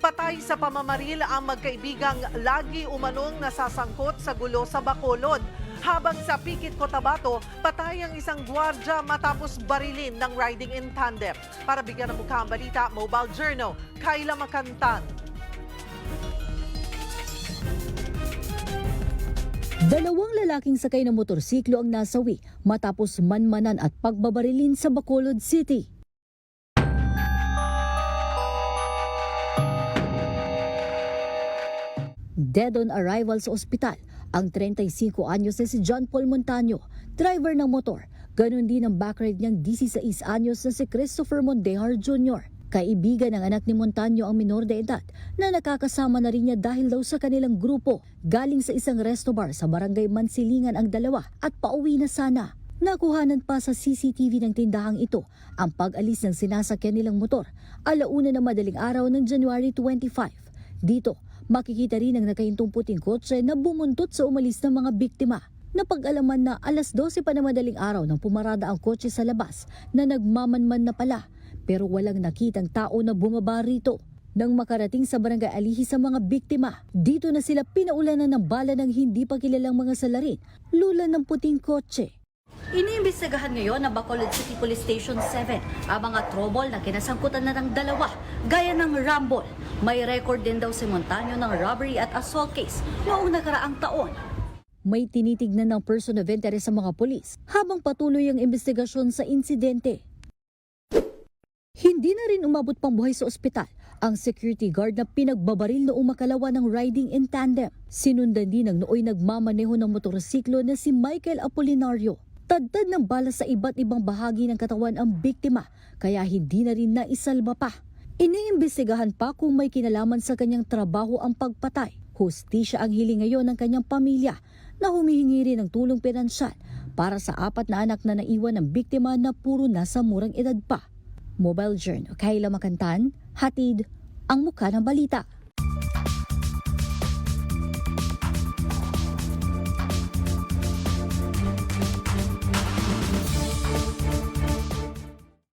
Patay sa pamamaril ang magkaibigang lagi umanong nasasangkot sa gulo sa Bacolod. Habang sa Pikit Cotabato, patay ang isang gwardya matapos barilin ng riding in tandem. Para bigyan ng mukha ang balita, Mobile Journal, Kayla Makantan. Dalawang lalaking sakay ng motorsiklo ang nasawi matapos manmanan at pagbabarilin sa Bacolod City. Dead on arrival sa ospital ang 35 anyos na si John Paul Montaño, driver ng motor. Ganon din ang background niyang 16 anyos na si Christopher Mondejar Jr. Kaibigan ng anak ni Montaño ang minor de edad na nakakasama na rin niya dahil daw sa kanilang grupo. Galing sa isang resto bar sa barangay Mansilingan ang dalawa at pauwi na sana. Nakuhanan pa sa CCTV ng tindahang ito ang pag-alis ng sinasakyan nilang motor alauna na madaling araw ng January 25. Dito, makikita rin ang nakaintong puting kotse na bumuntot sa umalis ng mga biktima. Napag-alaman na alas 12 pa na madaling araw nang pumarada ang kotse sa labas na nagmamanman na pala pero walang nakitang tao na bumaba rito. Nang makarating sa barangay Alihi sa mga biktima, dito na sila pinaulanan ng bala ng hindi pa kilalang mga salarin, lula ng puting kotse. Iniimbestigahan ngayon ng Bacolod City Police Station 7 ang mga trouble na kinasangkutan na ng dalawa gaya ng Rambol. May record din daw si Montaño ng robbery at assault case noong nakaraang taon. May tinitignan ng person of interest sa mga polis habang patuloy ang investigasyon sa insidente. Hindi na rin umabot pang buhay sa ospital ang security guard na pinagbabaril noong makalawa ng riding in tandem. Sinundan din ng nooy nagmamaneho ng motorsiklo na si Michael Apolinario. Tadtad ng bala sa iba't ibang bahagi ng katawan ang biktima kaya hindi na rin naisalba pa. Iniimbestigahan pa kung may kinalaman sa kanyang trabaho ang pagpatay. Hustisya ang hiling ngayon ng kanyang pamilya na humihingi rin ng tulong pinansyal para sa apat na anak na naiwan ng biktima na puro nasa murang edad pa. Mobile Journal, Kayla Makantan, Hatid, ang mukha ng balita.